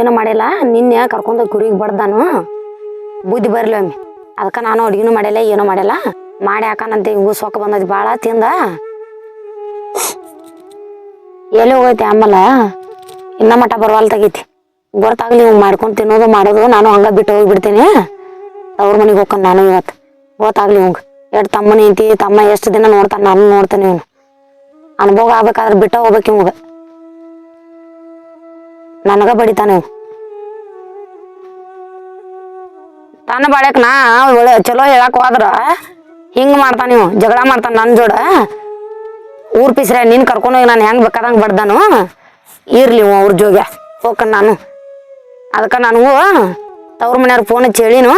ಏನೂ ಮಾಡಿಲ್ಲ. ನಿನ್ನೆ ಕರ್ಕೊಂಡು ಕುರಿಗೆ ಬಡ್ದಾನು. ಬುದ್ಧಿ ಬರಲಿ ಒಮ್ಮೆ. ಅದಕ್ಕೆ ನಾನು ಅಡುಗೆನೂ ಮಾಡಿಲ್ಲ, ಏನೂ ಮಾಡಿಲ್ಲ. ಮಾಡಿ ಹಾಕಾನಂತ, ಹಿಂಗೂ ಸೊಕ್ಕ ಬಂದೈತಿ ಭಾಳ ತಿಂದ. ಎಲ್ಲಿ ಹೋಗೈತಿ ಆಮೇಲೆ? ಇನ್ನ ಮಟ ಬರವಲ್ ತೆಗೈತಿ ಗೊತ್ತಾಗ್ಲಿ ಇವ್ ಮಾಡ್ಕೊಂಡು ತಿನ್ನೋದು, ಮಾಡೋದು, ನಾನು ಹಂಗ ಬಿಟ್ಟು ಹೋಗ್ಬಿಡ್ತೀನಿ. ಅವ್ರ ಮನೆಗೆ ಹೋಗ್ಕೊಂಡು ನಾನು ಇವತ್ತು ಗೊತ್ತಾಗ್ಲಿ ಹಿಂಗೆ ಎರಡು ತಮ್ಮನ ಐತಿ ತಮ್ಮ ಎಷ್ಟು ದಿನ ನೋಡ್ತಾನೆ, ನಾನು ನೋಡ್ತೇನೆ ಇವನು. ಅನುಭವ ಆಗ್ಬೇಕಾದ್ರೆ ಬಿಟ್ಟ ಹೋಗ್ಬೇಕು ಇವಂಗ ನನಗ ಬಡಿತಾನೆ? ತನ್ನ ಬಾಳ್ಯಾಕ ನಾ ಒಳ್ಳೆ ಚಲೋ ಹೇಳಕ್ ಹೋದ್ರ, ಹಿಂಗ್ ಮಾಡ್ತಾನ ನೀವು ಜಗಳ ಮಾಡ್ತಾನ ನನ್ ಜೋಡ. ಊರ್ ಪಿಸ್ರೆ ನಿನ್ ಕರ್ಕೊಂಡೋಗಿ ನಾನು ಹೆಂಗ್ ಬೇಕಾದಂಗ್ ಬಡ್ದಾನು? ಇರ್ಲಿ ಅವ್ರ ಜೋಗ ಹೋಗ ನಾನು. ಅದಕ್ಕ ನನಗೂ ತವ್ರ ಮನೆಯವ್ರ ಫೋನ್ ಚೇಳಿನು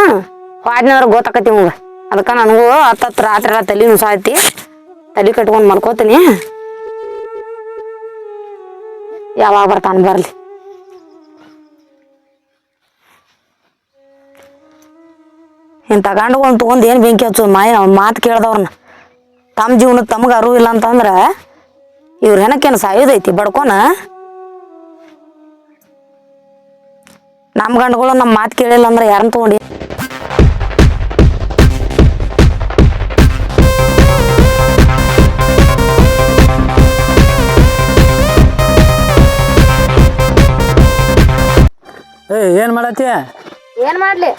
ಹಾಡಿನವ್ರ ಗೊತ್ತಾಕತಿ ಹಂಗ ಅದಕ್ಕೆ ನನಗೂ ಹತ್ತತ್ತು ರಾತ್ರಿ ಎಲ್ಲ ತಲೆ ನುಸಾಯ್ತಿ, ತಲೆ ಕಟ್ಕೊಂಡು ಮಾಡ್ಕೋತೀನಿ ಯಾವಾಗ ಬರ್ತಾನ ಬರ್ಲಿ. ಇಂಥ ಒಂದು ತೊಗೊಂಡು ಏನು ಬೆಂಕಿ ಹಚ್ಚೋದು? ಮಾಯ ಮಾತು ಕೇಳ್ದವ್ರನ್ನ. ತಮ್ಮ ಜೀವನಕ್ಕೆ ತಮಗೆ ಅರಿವು ಇಲ್ಲ ಅಂತಂದ್ರೆ ಇವ್ರ ಹೆಣಕ್ಕೇನು ಸಾಯೋದೈತಿ ಬಡ್ಕೊನ? ನಮ್ಮ ಗಂಡುಗಳು ನಮ್ಮ ಮಾತು ಕೇಳಿಲ್ಲ ಅಂದ್ರೆ ಯಾರನ್ನ ತೊಗೊಂಡು? ಏ ಏನ್ ಮಾಡತ್ತೀಯ ಏನು ಮಾಡಲಿ?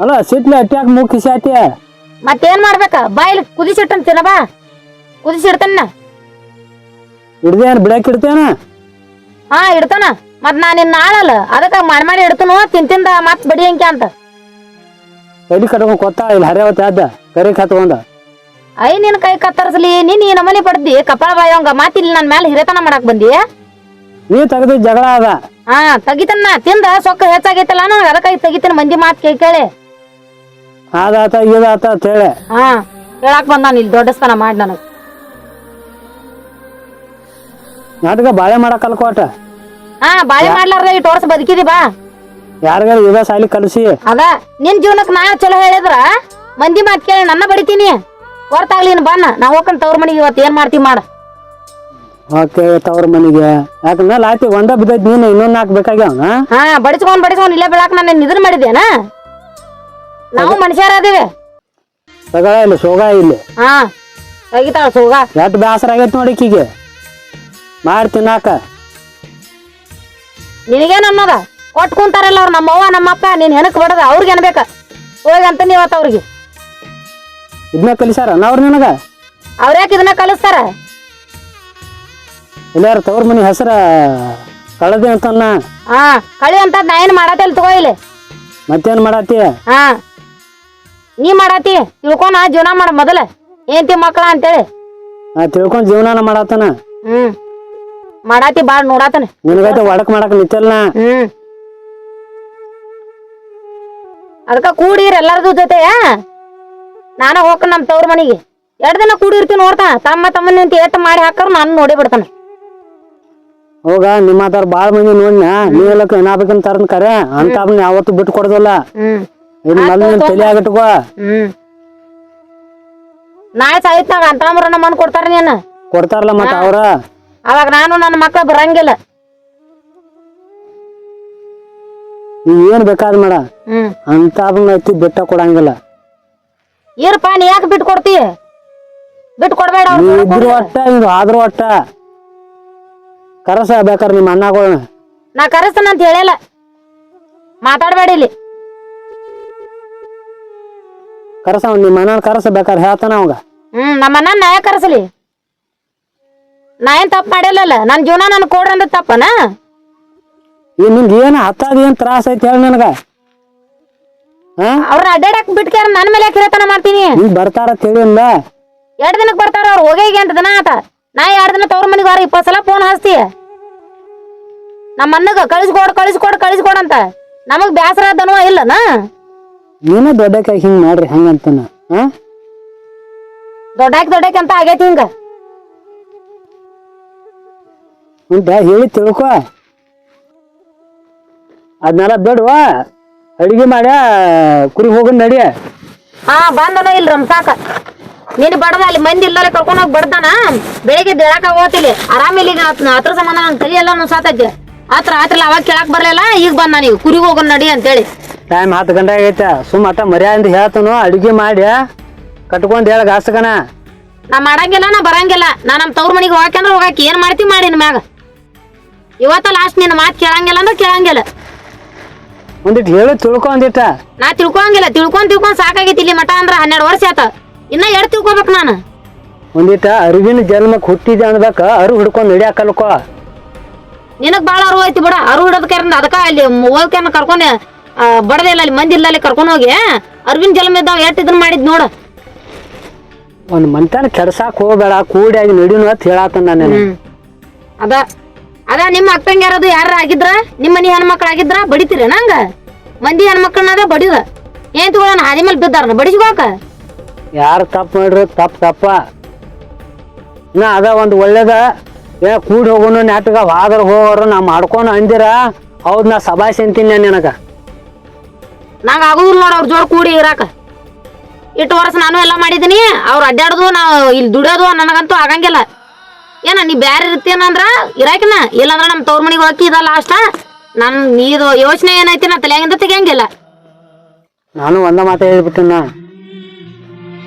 ಅಲ್ಲ ಸಿಟ್ಲಿ ಅಟ್ಯಾಕ್ ಮೂಗ್ ಕಿಸಾತಿ ಮತ್ತೇನ್ ಮಾಡ್ಬೇಕ? ಬಾಯಿಲ್ ಕುದಿಸಿಟ್ಟನ್ ತಿನ್ನ ಬಾ. ಕುದಿಸಿಡ್ತಾನ ಹಿಡ್ದೇನ್ ಬಿಡಕ್ ಇಡ್ತೇನ ಹಾ ಇಡ್ತಾನ ಮತ್ ನಾ ನಿನ್ನ ಆಳಲ್ಲ. ಅದಕ್ಕ ಮಾಡಿ ಮಾಡಿ ಇಡ್ತನು ತಿಂತಿಂದ ಮತ್ ಬಡಿಯಂಕೆ ಅಂತ. ಕಡಿ ಕಟ್ಕೊಂಡ್ ಕೊತ್ತ? ಇಲ್ಲಿ ಹರಿಯವತ್ತ ಅದ ಕರಿ ಕತ್ಕೊಂಡ ಐ ನಿನ್ ಕೈ ಕತ್ತರಿಸ್ಲಿ. ನೀನ್ ಈ ನಮನಿ ಪಡ್ದಿ. ಕಪಾಳ ಬಾಯವಂಗ ಮತ್ ಇಲ್ಲಿ ನನ್ ಮೇಲೆ ಹಿರೇತನ ಮಾಡಕ್ ಬಂದಿ? ನೀ ತೆಗೆದು ಜಗಳ ಅದ ಹಾ ತೆಗಿತನ್ನ ತಿಂದ ಸೊಕ್ಕ ಹೆಚ್ಚಾಗೈತಲ್ಲ ನನಗೆ ಅದಕ್ಕಾಗಿ ತೆಗಿತೀನಿ ಮಂದಿ ಮಾತು ಕೇಳಿ. ಅದಾತ ಇದಾತ ಅಂತ ಹೇಳಿ. ಹಾ ಹೇಳಕ್ ಬಂದಾನ ಇಲ್ಲಿ ದೊಡ್ಡಸ್ತನ ಮಾಡಿ ನನಗೆ. ನಾಟಕ ಬಾಳೆ ಮಾಡಕ್ ಕಲ್ಕೋಟ ಹಾ ಬಾಳೆ ಮಾಡ್ಲಾರ್ದ ಈ ತೋರ್ಸ್ ಬದುಕಿದಿ ಬಾ. ಯಾರಿಗಾರ ಇದ ಸಾಲಿ ಕಲಸಿ? ಅದ ನಿನ್ ಜೀವನಕ್ ನಾ ಚಲೋ ಹೇಳಿದ್ರ ಮಂದಿ ಮಾತ್ ಕೇಳಿ ನನ್ನ ಬಡಿತೀನಿ. ಹೊರತಾಗ್ಲಿ ನೀನ್ ಬನ್ನ ನಾ ಹೋಗ್ಕೊಂಡ್ ತವ್ರ ಮನಿಗೆ ಇವತ್ತು ಏನ್ ಮಾಡ್ತಿ ಮಾಡ. ಓಕೆ ತವ್ರ ಮನಿಗೆ. ಯಾಕಂದ್ರೆ ಲಾತಿ ಒಂದ ಬಿದ್ದೈತಿ ನೀನು ಇನ್ನೊಂದು ನಾಲ್ಕು ಬೇಕಾಗ್ಯಾವ ಹಾ ಬಡಿಸ್ಕೊಂಡ್ ಬಡಿಸ್ಕೊಂಡ್ ಇಲ್ಲೇ ಬೆಳಕ್ ನಾನು ಇದನ್ ಮಾಡಿದ್ದೇನ? ನಾವು ಮನುಷ್ಯರ ಅದೀವಿ ಸಗಳ ಇಲ್ಲಿ ಸೋಗ ಇಲ್ಲಿ. ಹಾ ತೆಗಿತಾಳ ಸೋಗ. ಎಷ್ಟು ಬೇಸರ ಆಗೈತ್ ನೋಡಿ ಈಕಿಗೆ. ಮಾಡಿ ತಿನ್ನಾಕ. ನಿನಗೇನ್ ಅನ್ನೋದ? ಕೊಟ್ಟು ಕುಂತಾರಲ್ಲ ಅವ್ರ ನಮ್ಮವ್ವ ನಮ್ಮಪ್ಪ ನೀನ್ ಹೆಣಕ್ ಬಡದ ಅವ್ರಿಗೆ ಅನ್ಬೇಕ ಹೋಗಿ ಅಂತ ನೀವತ್ತ ಅವ್ರಿಗೆ. ಇದನ್ನ ಕಲಿಸಾರ ಅವ್ರ ನಿನಗ? ಅವ್ರ್ಯಾಕೆ ಇದನ್ನ ಕಲಿಸ್ತಾರ? ಇಲ್ಲಾರ ತವ್ರ ಮನಿ ಹೆಸರ ಕಳದಿ ಅಂತನ್ನ. ಹಾ ಕಳಿ ಅಂತ ನಾ ಏನ್ ಮಾಡತ್ತಿಲ್ ತಗೋ ಇಲ್ಲಿ. ಮತ್ತೇನ್ ಮಾಡತ್ತೀಯ ಹಾ. ನೀ ಮಾಡಾತಿ ತಿಳ್ಕೊನ ಜೀವನ ಮಾಡ ಮೊದಲ. ಏನ್ತಿ ಮಕ್ಕಳ ಅಂತೇಳಿ. ನಾ ತಿಳ್ಕೊಂಡ್ ಜೀವನಾನ ಮಾಡತನ. ಹ್ಮ್. ಮಾಡಾತಿ ಬಾಳ್ ನೋಡಾತನ. ನಿನಗೈತೆ ಒಡಕ್ ಮಾಡಕ್ ನಿಂತಲ್ಲ ಹ್ಮ್. ಅದಕ್ಕ ಕೂಡಿರ್ ಎಲ್ಲಾರ್ದು ಜೊತೆ ನಾನ ಹೋಗ ನಮ್ ತವ್ರ ಮನಿಗೆ. ಎರಡ್ ದಿನ ಕೂಡಿರ್ತೀನಿ ನೋಡ್ತಾ ತಮ್ಮ ತಮ್ಮನ ಅಂತ ಏಟ್ ಮಾಡಿ ಹಾಕರ್ ನಾನು ನೋಡಿ ಬಿಡ್ತಾನ. ಹೋಗ ನಿಮ್ಮ ಬಾಳ ಮಂದಿ ನೋಡ್ನ ನೀವೆಲ್ಲ ಏನಾಗ್ಬೇಕಂತ ಕರೆ. ಅಂತ ಯಾವತ್ತು ಬಿಟ್ಟು ಕೊಡೋದಲ್ಲ ಹ್ಮ್. ಇನ್ ಮೊದ್ಲು ನಿನ್ ತಲೆ ಆಗಿಟ್ಕೋ ಹ್ಮ್. ನಾಳೆ ಸಾಯಿತ್ನಾಗ ಅಂತಂಬ್ರನ್ನ ಮನ್ ಕೊಡ್ತಾರ ನೀನು. ಕೊಡ್ತಾರಲ್ಲ ಮತ್ತ ಅವ್ರ? ಅವಾಗ ನಾನು ನನ್ನ ಮಕ್ಕ ಬರಂಗಿಲ್ಲ. ನೀ ಏನ್ ಬೇಕಾದ್ ಮಾಡ. ಹ್ಮ್. ಅಂತ ಐತಿ ಬಿಟ್ಟ ಕೊಡಂಗಿಲ್ಲ. ಇರಪ್ಪ ನೀ ಯಾಕೆ ಬಿಟ್ಟು ಕೊಡ್ತಿ? ಬಿಟ್ಟು ಕೊಡ್ಬೇಡ ನೀ ಅವ್ರ್ ಇದ್ರು ಒಟ್ಟ ಇದು ಆದ್ರೂ ಒಟ್ಟ ಕರಸ ನಿಮ್ಮ ಅಣ್ಣಗಳನ್ನ ನಾ ಕರೆಸ್ತಾನ ಅಂತ ಹೇಳಿಲ್ಲ. ಮಾತಾಡಬೇಡಿ ಇಲ್ಲಿ. ಕರಸ ಅವ್ನ್ ನಿಮ್ಮ ಅಣ್ಣನ ಕರಸ ಹೇಳ್ತಾನ ಅವಾಗ. ಹ್ಮ್ ನಮ್ಮನ್ನ ನಾ ಯಾಕೆ ಕರೆಸಲಿ. ನಾ ಏನ್ ತಪ್ಪು ಮಾಡಿಲ್ಲಲ್ಲ ನನ್ನ ಜೀವನ ನನ್ ಕೊಡ್ರಿ ಅಂದ್ರೆ ತಪ್ಪನ? ಈ ಏನು ಏನ್ ಹತ್ತಾದ ಏನ್ ತ್ರಾಸ ಐತಿ ಹೇಳಿ ನನಗ. ಹಾ ಅವ್ರನ್ನ ಅಡ್ಡಾಡಕ್ ಬಿಟ್ಕ್ಯಾರ ನನ್ನ ಮೇಲೆ ಯಾಕೆ ಹಿರೇತನ ಮಾಡ್ತೀನಿ? ನೀ ಬರ್ತಾರ ತಿಳಿಯಲ್ಲ ಎರಡ್ ದಿನಕ್ಕೆ ಬರ್ತಾರ ಅವ್ರು ಹೋಗಿ ಎಂಟು ದಿನ ಆತ. ನಾ ಎರಡ್ ದಿನ ತವ್ರ ಮನಿಗೆ ವಾರ ಇಪ್ಪತ್ತು ಸಲ ಫೋನ್ ಹಚ್ತಿ. ನಮ್ಮ ಅಣ್ಣಗ ಕಳಿಸ್ಕೊಡ್ ಕಳಿಸ್ಕೊಡ್ ಕಳಿಸ್ಕೊಡ್ ಅಂತ. ನಮಗ್ ಬ್ಯಾಸರ ಅದನೋ ಇಲ್ಲನ? ನೀನ ದೊಡ್ಡಕಾಯಿ ಹಿಂಗ್ ಮಾಡ್ರಿ ಹಂಗಂತನ ಹಾ ದೊಡ್ಡಕ ದೊಡ್ಡಾಕಿ ಅಂತ ಆಗೈತಿ ಹಿಂಗ. ಉಂಟ ಹೇಳಿ ತಿಳ್ಕೊ. ಅದನ್ನೆಲ್ಲ ಬೇಡವಾ ಅಡಿಗೆ ಮಾಡ್ಯ ಕುರಿ ಹೋಗ ನಡಿ ಹಾ ಬಂದನೋ ಇಲ್ಲ ರಮ್ಸಾಕ ನೀನು ಬಡದ ಅಲ್ಲಿ ಮಂದಿ ಇಲ್ಲ ಕರ್ಕೊಂಡು ಹೋಗಿ ಬಡ್ದಾನ? ಬೆಳಿಗ್ಗೆ ದೇಳಕ ಹೋಗ್ತಿಲಿ ಆರಾಮಿಲ್ಲ ಈಗ ಹತ್ರ ಸಂಬಂಧ ನನ್ನ ತಲೆ ಎಲ್ಲ ನುಸಾತೈತೆ. ಆತ್ರ ಆತ್ರಲ್ಲ ಅವಾಗ ಕೇಳಕ್ ಬರ್ಲಿಲ್ಲ ಈಗ ಬಂದ ನೀವು ಕುರಿಗೆ ಹೋಗೋಣ ನಡಿ ಅಂತೇಳಿ. ಟೈಮ್ ಹತ್ತು ಗಂಟೆ ಆಗೈತೆ. ಸುಮ್ಮ ಅಟ್ಟ ಮರ್ಯಾದಿಂದ ಹೇಳ್ತನು ಅಡುಗೆ ಮಾಡಿ ಕಟ್ಕೊಂಡು ಹೇಳ ಗಾಸ್ಕನ ನಾ ಮಾಡಂಗಿಲ್ಲ ನಾ ಬರಂಗಿಲ್ಲ. ನಾ ನಮ್ಮ ತವ್ರ ಮನೆಗೆ ಹೋಗಕಂದ್ರೆ ಹೋಗಾಕ ಏನ್ ಮಾಡ್ತಿ ಮಾಡಿ ನಿನ್ ಮ್ಯಾಗ? ಇವತ್ತ ಲಾಸ್ಟ್ ನಿನ್ನ ಮಾತು ಕೇಳಂಗಿಲ್ಲ ಅಂದ್ರೆ ಕೇಳಂಗಿಲ್ಲ. ಒಂದಿಟ್ಟು ಹೇಳು ತಿಳ್ಕೊಂಡಿಟ್ಟ ನಾ ತಿಳ್ಕೊಂಗಿಲ್ಲ ತಿಳ್ಕೊಂಡ್ ತಿಳ್ಕೊಂಡ್ ಸಾಕಾಗೈತಿ ಇಲ್ಲಿ ಮಠ ಅಂದ್ರ ಹನ್ನೆರಡು ವರ್ಷ ಆತ. ಇನ್ನ ಎರಡು ತಿಳ್ಕೊಬೇಕು ನಾನು. ಒಂದಿಟ್ಟ ಅರಿವಿನ ಜನ್ಮಕ್ಕೆ ಹುಟ್ಟಿದೆ ಅನ್ಬೇಕ ಅರು ಹಿಡ್ಕೊಂಡ್ ನಡಿಯಾಕಲ್ಕೋ ನಿನಗ್ ಬಾಳ ಅರು ಐತಿ ಬಿಡ ಅರು ಹಿಡೋದಕ್ಕೆ ಅದಕ್ಕ ಅಲ್ಲಿ ಹೋಗ್ಕೇನ ಕರ್ಕೊಂಡೆ ಬಡದೆ ಇಲ್ಲ ಅಲ್ಲಿ ಮಂದಿ ಇಲ್ಲ ಅಲ್ಲಿ ಕರ್ಕೊಂಡು ಹೋಗಿ ಅರವಿಂದ ಜಲಮ ಇದ್ದಾವ ಎಷ್ಟು ಇದನ್ ಮಾಡಿದ್ ನೋಡ. ಒಂದ್ ಮನ್ತನ ಕೆಡ್ಸಾಕ್ ಹೋಗ್ಬೇಡ ಕೂಡಿಯಾಗಿ ನಡಿನು ಅಂತ ಹೇಳಾತನ ನಾನು ಅದ ಅದ ನಿಮ್ಮ ಅಕ್ಕಂಗ ಯಾರದು ಯಾರ ಆಗಿದ್ರ? ನಿಮ್ಮ ಮನಿ ಹೆಣ್ಮಕ್ಳು ಆಗಿದ್ರ? ಬಡಿತೀರಿ ನಂಗ ಮಂದಿ ಹೆಣ್ಮಕ್ಳನ್ನದ ಬಡಿದ. ಏನ್ ತಗೊಳ್ಳೋಣ ಹಾದಿ ಮೇಲೆ ಬಿದ್ದಾರ ಬಡಿಸ್ಕೋಕ ಯಾರು ತಪ್ಪು ಮಾಡ್ರಿ ತಪ್ಪು ತಪ್ಪ. ನಾ ಅದ ಒಂದು ಒಳ್ಳೇದ ಏ ಕೂಡಿ ಹೋಗೋನು ನಾಟಕ ಹಾದ್ರ ಹೋಗೋರು ನಾ ಮಾಡ್ಕೊಂಡು ಅಂದಿರ ಹೌದ್ ನಾ ಸಭಾಯಿಸಿ ಅಂತೀನಿ ನಿನಗ. ನಂಗ ಆಗುದಿಲ್ಲ ನೋಡಿ ಅವ್ರ ಜೋಡ್ ಕೂಡಿ ಇರಾಕ. ಇಟ್ಟು ವರ್ಷ ನಾನು ಎಲ್ಲ ಮಾಡಿದ್ದೀನಿ ಅವ್ರು ಅಡ್ಡಾಡುದು ನಾವು ಇಲ್ಲಿ ದುಡಿಯೋದು ನನಗಂತೂ ಆಗಂಗಿಲ್ಲ. ಏನ ನೀ ಬ್ಯಾರೆ ಇರ್ತೀನಂದ್ರ ಇರಾಕಿನ? ಇಲ್ಲಾಂದ್ರ ನಮ್ಮ ತವ್ರ ಮನೆಗೆ ಹೋಗಿ ಇದ ಲಾಸ್ಟ. ನನ್ ನೀದು ಯೋಚನೆ ಏನೈತಿ ನಾ ತಲೆಯಾಗಿಂದ ತೆಗಿಯಂಗಿಲ್ಲ. ನಾನು ಒಂದ ಮಾತ ಹೇಳ್ಬಿಟ್ಟಿನ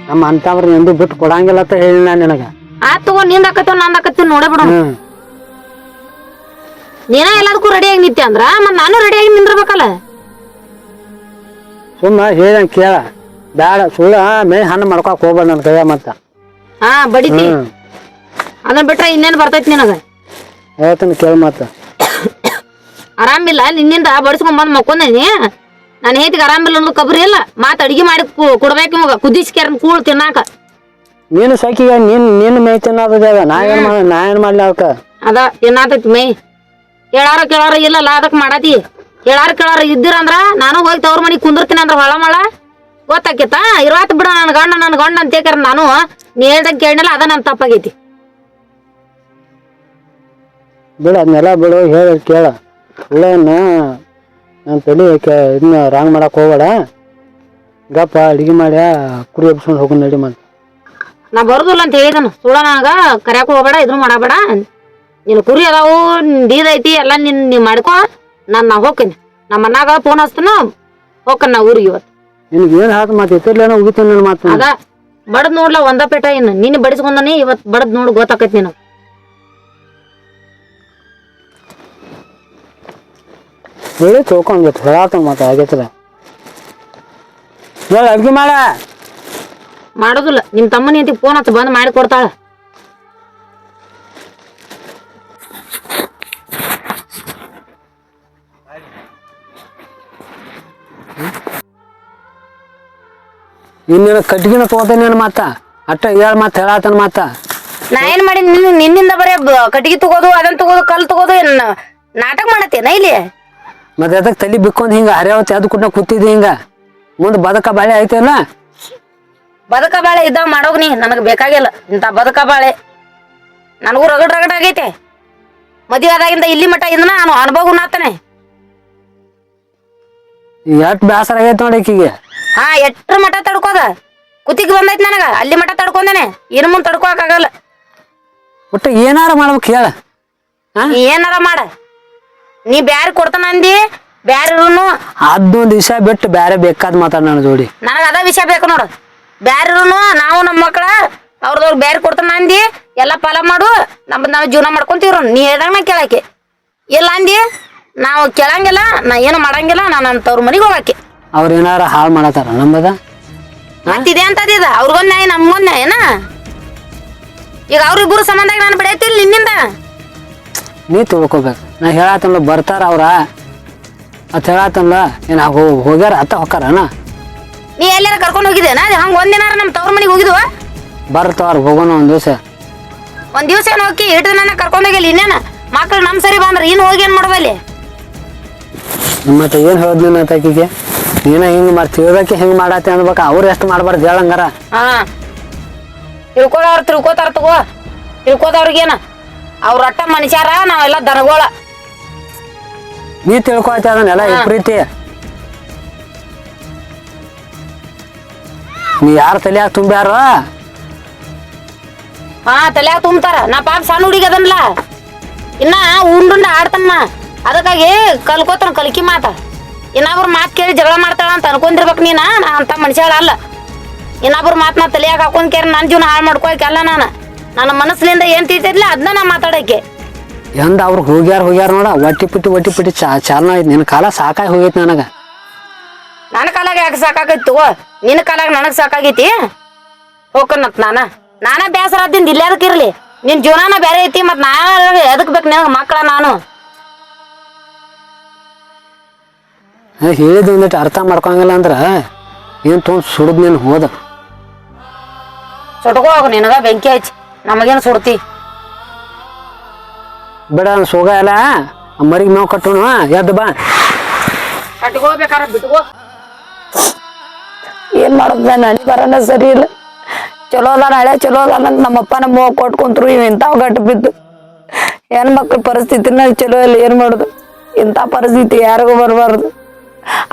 ನಮ್ಮ ಅಂತವ್ರ ಎಂದು ಬಿಟ್ಟು ಕೊಡಂಗಿಲ್ಲ ಅಂತ ಹೇಳಿ ನಾ ನಿನಗ. ಆತ್ ತಗೋ ನಿಂದ ಆಕತ್ತೋ ನಂದ ಆಕತ್ತಿ ನೋಡೇ ಬಿಡು. ಹ್ಮ್. ನೀನ ಎಲ್ಲದಕ್ಕೂ ರೆಡಿಯಾಗಿ ನಿಂತೆ ಅಂದ್ರ ಮತ್ ನಾನು ರೆಡಿಯಾಗಿ ನಿಂದಿರ್ಬೇಕಲ್ಲ. ಸುಮ್ಮ ಹೇಳ್ದಂಗ್ ಕೇಳ. ಬೇಡ ಸುಳ್ಳ ಮೇ ಹಣ್ಣು ಮಾಡ್ಕೊಕ್ ಹೋಗ್ಬೇಡ ನನ್ನ ಕೈಯ ಮತ್ತ. ಹಾ ಬಡಿತಿ. ಹ್ಮ್. ಅದನ್ನ ಬಿಟ್ರೆ ಇನ್ನೇನ್ ಬರ್ತೈತಿ ನಿನಗ? ಹೇಳ್ತಾನೆ ಕೇಳ ಮತ್ತ. ಆರಾಮಿಲ್ಲ ನಿನ್ನಿಂದ ಬಡಿಸ್ಕೊಂಡ್ ಬಂದ್ ಮಕ್ಕೊಂದೇನಿ ನಾನು ಹೇತಿಗೆ ಆರಾಮಿಲ್ಲ ಅನ್ನೋದು ಕಬ್ರಿ ಇಲ್ಲ. ಮಾತ್ ಅಡಿಗೆ ಮಾಡಿ ಕು- ಕೊಡ್ಬೇಕು ಇವಾಗ. ಕುದಿಸ್ಕ್ಯಾರ ಕೂಳ್ ತಿನ್ನಾಕ. ನೀನು ಸಾಕಿಗ ನೀನ್ ನಿನ್ನ ಮೇ ತಿನ್ನೋದ ನಾ ಏನ್ ಮಾಡ ನಾ ಏನ್ ಮಾಡ್ಲಿ ಅವಕ್ಕ ಅದ ತಿನ್ನಾತೈತಿ ಮೈ? ಹೇಳಾರ ಕೇಳಾರ ಇಲ್ಲಲ್ಲ ಅದಕ್ಕೆ ಮಾಡತಿ. ಹೇಳಾರ ಕೇಳಾರ ಇದ್ದಿರಂದ್ರ ನಾನು ಹೋಗಿ ತವ್ರ ಮನೆ ಕುಂದಿರ್ತೀನಿ ಅಂದ್ರ ಹೊಳ ಮಳ? ಗೊತ್ತಾಕಿತ್ತ ಇರಾತ್ ಬಿಡ ನನ್ನ ಗಂಡ ನನ್ನ ಗಂಡ ಅಂತ ಕೇಳ್ಕರ ನಾನು. ನೀ ಹೇಳ್ದಂಗ ಕೇಳಿಲ್ಲ ಅದ ನನ್ನ ತಪ್ಪಾಗೈತಿ. ಬಿಡು ಅದನ್ನೆಲ್ಲ ಬಿಡು ಹೇಳು ಕೇಳ. ಸುಳ್ಳೇನ ನಾನು ತಲೆ ಇದನ್ನ ರಾಂಗ್ ಮಾಡಕ್ ಹೋಗಬೇಡ. ಗಪ್ಪ ಅಡಿಗೆ ಮಾಡಿ ಕುರಿ ಎಬ್ಸ್ಕೊಂಡು ಹೋಗೋಣ ನಡಿ ಮನ್ ನಾ ಬರುದಿಲ್ಲ ಅಂತ ಹೇಳಿದನು. ಸುಳ್ಳ ನನಗ ಕರ್ಯಾಕ ಹೋಗಬೇಡ ಇದ್ರು ಮಾಡಬೇಡ. ನೀನು ಕುರಿ ಅದಾವು ಐತಿ ಎಲ್ಲ ನಿನ್ ನೀವು ಮಾಡ್ಕೊ. ನಾನ್ ನಾ ಹೋಗ್ತೀನಿ. ನಮ್ಮ ಮನ್ಯಾಗ ಫೋನ್ ಹಚ್ತನ ಹೋಗ್ಕನ್ ನಾ ಊರಿಗೆ ಇವತ್ತು. ನಿನಗೆ ಏನು ಹಾಕಿ ಮತ್ತೆ ಎತ್ತಿರ್ಲೇನೋ ಉಗಿತೀನಿ ನನ್ನ ಮಾತು ಅದ ಬಡದ್ ನೋಡ್ಲ ಒಂದ ಪೇಟ ಇನ್ನು. ನಿನ್ನ ಬಡಿಸ್ಕೊಂಡನಿ ಇವತ್ ಬಡದ್ ನೋಡು ಗೊತ್ತಾಕೈತಿ ನೀನು ಹೇಳಿ ತಿಳ್ಕೊಂಡ್ಬಿಟ್ಟು ಹೇಳಾತ ಮತ್ತೆ ಆಗೈತಲ್ಲ. ಹೇಳ ಅಡ್ಗೆ ಮಾಡ. ಮಾಡೋದಿಲ್ಲ. ನಿಮ್ಮ ತಮ್ಮನಿ ಫೋನ್ ಹಚ್ಚ ಬಂದ್ ಮಾಡಿ ಕೊಡ್ತಾಳ. ಇನ್ನೇನು ಕಟ್ಗಿನ ತಗೋತೇನೆ ನನ್ನ ಮಾತ? ಅಟ್ಟ ಹೇಳ ಮಾತು ಹೇಳಾತನ ಮಾತ. ನಾ ಏನ್ ಮಾಡಿ ನಿನ್ನ ನಿನ್ನಿಂದ ಬರೇ ಬ- ಕಟ್ಟಿಗೆ ತಗೋದು ಅದನ್ನ ತಗೋದು ಕಲ್ ತಗೋದು ಏನ್ ನಾಟಕ ಮಾಡತ್ತೇನ ಇಲ್ಲಿ? ಮತ್ತೆ ಅದಕ್ಕೆ ತಲೆ ಬಿಕ್ಕೊಂಡು ಹಿಂಗ ಹರಿಯಾವತ್ತೆ ಅದು ಕೂಡ ಕೂತಿದ್ದೆ ಹಿಂಗ? ಮುಂದೆ ಬದಕ ಬಾಳೆ ಐತಲ್ಲ ಬದಕ ಬಾಳೆ ಇದ್ದಾವ ಮಾಡೋಗ್ ನೀ ನನಗ್ ಬೇಕಾಗಿಲ್ಲ ಇಂತ ಬದಕ ಬಾಳೆ. ನನಗೂ ರಗಡ್ ರಗಡ್ ಆಗೈತೆ. ಮದುವೆ ಆದಾಗಿಂದ ಇಲ್ಲಿ ಮಟ್ಟ ಇಂದ ನಾನು ಅನುಭವ ನಾತನೆ ಎಷ್ಟು ಬೇಸರ ಆಗೈತೆ ನೋಡಿ ಆಕಿಗೆ ಹಾ ಎಟ್ರ ಮಠ ತಡ್ಕೋದ? ಕುತ್ತಿಗೆ ಬಂದೈತಿ ನನಗ ಅಲ್ಲಿ ಮಠ ತಡ್ಕೊಂಡೇನೆ ಇನ್ ಮುಂದ್ ತಡ್ಕೋಕ್ ಆಗಲ್ಲ. ಒಟ್ಟು ಏನಾರ ಮಾಡ್ಬೇಕು ಹೇಳ. ಏನಾರ ಮಾಡ. ನೀ ಬ್ಯಾರೆ ಕೊಡ್ತಾನ ಅಂದಿ ಬ್ಯಾರೂನು ಅದೊಂದು ವಿಷಯ ಬಿಟ್ಟು ಬ್ಯಾರೆ ಬೇಕಾದ್ ಮಾತಾಡ ನನ್ನ ಜೋಡಿ. ನನಗ ಅದ ವಿಷಯ ಬೇಕು ನೋಡು. ಬ್ಯಾರಿರುನು ನಾವು ನಮ್ಮ ಮಕ್ಕಳ ಅವ್ರದವ್ರು ಬ್ಯಾರೆ ಕೊಡ್ತಾನ ಅಂದಿ ಎಲ್ಲ ಫಲ ಮಾಡು ನಮ್ಮ ನಾವು ಜೀವನ ಮಾಡ್ಕೊಂತೀವ್ರು. ನೀ ಹೇಳ್ದಂಗ ಕೇಳಕ್ಕೆ ಇಲ್ಲ ಅಂದಿ ನಾವು ಕೇಳಂಗಿಲ್ಲ ನಾ ಏನು ಮಾಡಂಗಿಲ್ಲ ನಾನು ಅಂತವ್ರ ಮನೆಗೆ ಮನಿಗೆ ಹೋಗಕ್ಕೆ ಅವ್ರ ಏನಾರ ಹಾಳು ಮಾಡತ್ತಾರ ನಮ್ಮದ ಮತ್ತಿದೆ ಅಂತದಿದ ಅವ್ರಿಗೊಂದ್ ನ್ಯಾಯ ನಮ್ಗೊಂದ್ ನ್ಯಾಯನ? ಈಗ ಅವ್ರಿಬ್ರು ಸಂಬಂಧ ನಾನು ಬೆಳೆಯತ್ತಿಲ್ಲ ನಿನ್ನಿಂದ? ನೀ ತಿಳ್ಕೊಬೇಕು. ನಾ ಹೇಳತ್ತಲ್ಲ ಬರ್ತಾರ ಅವ್ರ. ಅತ್ ಹೇಳತ್ತಲ್ಲ ಏನ್ ಹೋಗಿ ಹೋಗ್ಯಾರ ಅತ್ತ ಹೊಕ್ಕಾರನ? ನೀ ಎಲ್ಲಾರ ಕರ್ಕೊಂಡು ಹೋಗಿದ್ದೇನ ಹಂಗ ಒಂದಿನಾರ ನಮ್ಮ ತವ್ರ ಮನೆಗೆ ಹೋಗಿದ್ವ? ಬರ್ತಾವ್ರ ಹೋಗೋಣ ಒಂದ್ ದಿವಸ. ಒಂದ್ ದಿವಸ ಏನು ಹೋಗಿ ಇಟ್ಟು ನನ್ನ ಕರ್ಕೊಂಡು ಹೋಗಿಲ್ಲ ಇನ್ನೇನ? ಮಕ್ಳು ನಮ್ ಸರಿ ಬಂದ್ರ ಇನ್ನು ಹೋಗಿ ಏನ್ ಮಾಡೋದಲ್ಲಿ ಮತ್ತೆ ಏನ್ ಹೇಳ್ದ್ ನೀನ್ ಆಕಿಗೆ? ನೀನ ಹಿಂಗ್ ಮಾಡಿ ತಿಳ್ದಕ್ಕೆ ಹೆಂಗ್ ಮಾಡತ್ತೆ ಅನ್ಬೇಕ ಅವ್ರು ಎಷ್ಟು ಮಾಡ್ಬಾರ್ದು ಹೇಳಂಗಾರ. ಹಾ. ತಿಳ್ಕೊತಾರ ತಗೋ. ತಿಳ್ಕೊದವ್ರಿಗೇನ. ಅವ್ರ ಅಟ್ಟ ಮನುಷ್ಯಾರ ನಾವೆಲ್ಲ ದನಗೋಳ. ನೀ ತಿಳ್ಕೊತ ಅದನ್ನೆಲ್ಲ ಪ್ರೀತಿ ನೀ ಯಾರ ತಲೆಯಾಗ ತುಂಬ್ಯಾರ? ಹಾ ತಲ್ಯಾಗ ತುಂಬ್ತಾರ. ನಾ ಪಾಪ ಸಣ್ಣ ಹುಡುಗಿ ಅದನ್ಲ. ಇನ್ನ ಉಂಡುಂಡ ಆಡ್ತಮ್ಮ ಅದಕ್ಕಾಗಿ ಕಲ್ಕೋತಾನ ಕಲ್ಕಿ ಮಾತ. ಇನ್ನೊಬ್ರ ಮಾತು ಕೇಳಿ ಜಗಳ ಮಾಡ್ತಾಳ ಅಂತ ಅನ್ಕೊಂಡಿರ್ಬೇಕು ನೀನ? ನಾ ಅಂತ ಮನುಷ್ಯಳ ಅಲ್ಲ. ಇನ್ನೊಬ್ರ ಮಾತ್ ನಾ ತಲೆಯಾಗ ಹಾಕೊಂಡ್ ಕೇರ್ ನನ್ನ ಜೀವನ ಹಾಳು ಮಾಡ್ಕೋಕೆಲ್ಲ ನಾನು. ನನ್ನ ಮನಸ್ಸಿನಿಂದ ಏನ್ ತಿಂತಿದ್ಲ ಅದನ್ನ ನಾ ಮಾತಾಡಕ್ಕೆ. ಎಂದ ಅವ್ರು ಹೋಗ್ಯಾರ ಹೋಗ್ಯಾರ ನೋಡ ಒಟ್ಟಿ ಪುಟ್ಟಿ ಒಟ್ಟಿ ಪುಟ್ಟಿ ಚಾ ಚಾಲನ ಆಯ್ತು. ನಿನ್ನ ಕಾಲ ಸಾಕಾಗಿ ಹೋಗೈತಿ ನನಗ. ನನ್ನ ಕಾಲಾಗ ಯಾಕೆ ಸಾಕಾಗೈತಿ ತಗೋ? ನಿನ್ನ ಕಾಲಾಗ ನನಗೆ ಸಾಕಾಗೈತಿ? ಹೋಗ್ಕನತ್ ನಾನ. ನಾನ ಬೇಸರ ಆದಿಂದ ಇಲ್ಲೇ ಅದಕ್ಕೆ ಇರ್ಲಿ. ನಿನ್ ಜೀವನನ ಬೇರೆ ಐತಿ ಮತ್ ನಾನು ಎದಕ್ ಬೇಕು ನಿನಗ ಮಕ್ಕಳ ನಾನು. ಹೇಳಿದ ಒಂದಿಟ್ಟು ಅರ್ಥ ಮಾಡ್ಕೊಂಗಿಲ್ಲ ಅಂದ್ರ ಏನು ತೊಗೊಂಡು ಸುಡದ್ ನೀನು ಹೋದ. ಸುಟ್ಕೋ ಹೋಗು ನಿನಗ ಬೆಂಕಿ ಹಚ್ಚಿ ನಮಗೇನು ಸುಡ್ತಿ? ಬೇಡ ಸುಗ ಸೋಗ ಎಲ್ಲ ಆ ಮರಿಗೆ ಮೇವ್ ಕಟ್ಟೋಣ ಎದ್ದು ಬಾ. ಕಟ್ಕೋಬೇಕಾರ ಬಿಟ್ಕೋ. ಏನ್ ಮಾಡೋದ್ ನಾನು? ಬರೋಣ ಸರಿ ಇಲ್ಲ. ಚಲೋ ಅದಾನ ಹಳೆ ಚಲೋ ಅದಾನ ಅಂತ ನಮ್ಮಪ್ಪ ನಮ್ಮ ಕೊಟ್ಕೊಂತ್ರು ಇವ್ ಇಂಥವು ಗಟ್ಟು ಬಿದ್ದು. ಹೆಣ್ಮಕ್ಳ ಪರಿಸ್ಥಿತಿನ ಚಲೋ ಇಲ್ಲ ಏನ್ ಮಾಡೋದು? ಇಂಥ ಪರಿಸ್ಥಿತಿ ಯಾರಿಗೂ ಬರಬಾರ್ದು.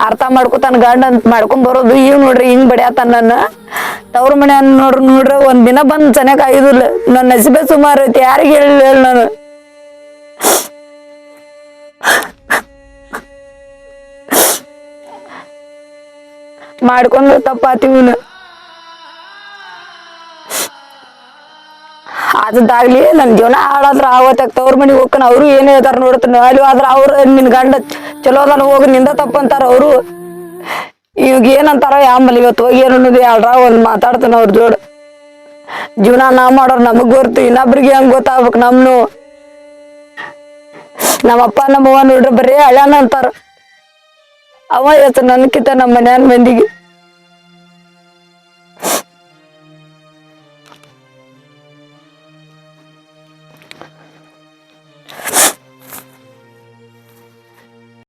ಅರ್ಥ ಮಾಡ್ಕೊತಾನ ಗಂಡ ಅಂತ ಮಾಡ್ಕೊಂಡ್ ಬರೋದು. ಇವ್ ನೋಡ್ರಿ ಹಿಂಗ್ ಬಡಿಯತಾನ ನನ್ನ. ತವ್ರ ಮನೆ ನೋಡ್ರಿ ನೋಡ್ರಿ ಒಂದ್ ದಿನ ಬಂದ್ ಚೆನ್ನಾಗ್ ಆಯ್ದಿಲ್ಲ. ನನ್ನ ನಸಿಬೆ ಸುಮಾರು ಐತಿ, ಯಾರಿಗೆ ಹೇಳಿ ಹೇಳಿ ನಾನು. ಮಾಡ್ಕೊಂಡು ತಪ್ಪಾತೀವಿ ಅದಾಗ್ಲಿ ನನ್ ಜೀವನ ಹಾಳಾದ್ರ ಆವತ್ತಾಗ ತವ್ರ ಮನೆಗೆ ಹೋಗ್ಕೊಂಡು ಅವರು ಏನ್ ಹೇಳ್ತಾರ ನೋಡ್ತಾನೆ ಅಲ್ಲಿ ಆದ್ರ ಅವ್ರ, ನಿನ್ ಗಂಡ ಚಲೋ ಅದಾನ, ಹೋಗಿ ನಿಂದ ತಪ್ಪಂತಾರ ಅವರು. ಇವಾಗ ಏನಂತಾರ ಆಮೇಲೆ ಇವತ್ತು ಹೋಗಿ ಏನು ಅನ್ನೋದು ಒಂದು ಮಾತಾಡ್ತಾನ ಅವ್ರ ಜೋಡ. ಜೀವನ ನಾ ಮಾಡೋರು ನಮಗ್ ಗೊತ್ತು ಇನ್ನೊಬ್ರಿಗೆ ಹೆಂಗ್ ಗೊತ್ತಾಗ್ಬೇಕು ನಮ್ನು. ನಮ್ಮಪ್ಪ, ನಮ್ಮವ್ವ ನೋಡ್ರಿ ಬರೀ ಅಳ್ಯಾನ ಅಂತಾರ. ಅವ ಎತ್ತ ನನ್ಕಿತ ನಮ್ಮ ಮನ್ಯಾನ ಮಂದಿಗೆ.